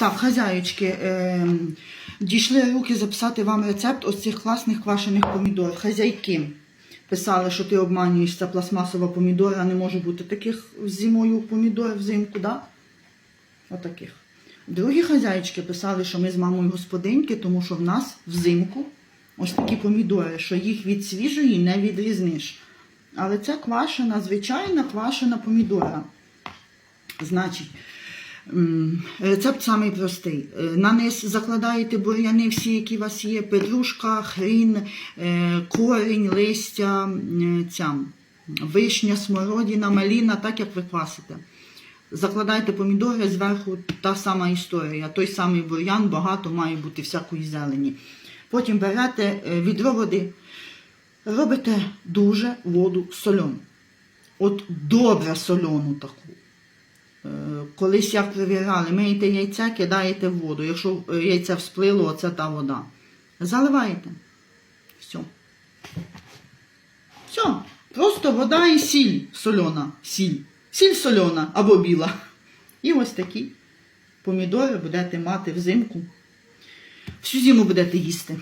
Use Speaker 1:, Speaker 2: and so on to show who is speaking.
Speaker 1: Так, хазяючки, е, дійшли руки записати вам рецепт ось цих класних квашених помідор. Хазяйки писали, що ти обманюєш, це пластмасова помідора, не може бути таких зимою помідор взимку, да? Отаких. Другі хазяїчки писали, що ми з мамою господиньки, тому що в нас взимку ось такі помідори, що їх від свіжої не відрізниш. Але це квашена, звичайна квашена помідора. Значить, рецепт самий простий. Е, На низ закладаєте бур'яни всі, які у вас є, петрушка, хрін, е, корінь, листя, ця, вишня, смородина, маліна, так як ви квасите. Закладайте помідори, зверху та сама історія. Той самий бур'ян, багато має бути всякої зелені. Потім берете е, відро води, робите дуже воду соляну. От добре соляну таку. Колись як перевіряли, миєте яйця, кидаєте в воду. Якщо яйце всплило, оце та вода. Заливаєте. Все. Все. Просто вода і сіль сольона. Сіль. Сіль сольона або біла. І ось такі помідори будете мати взимку. Всю зиму будете їсти.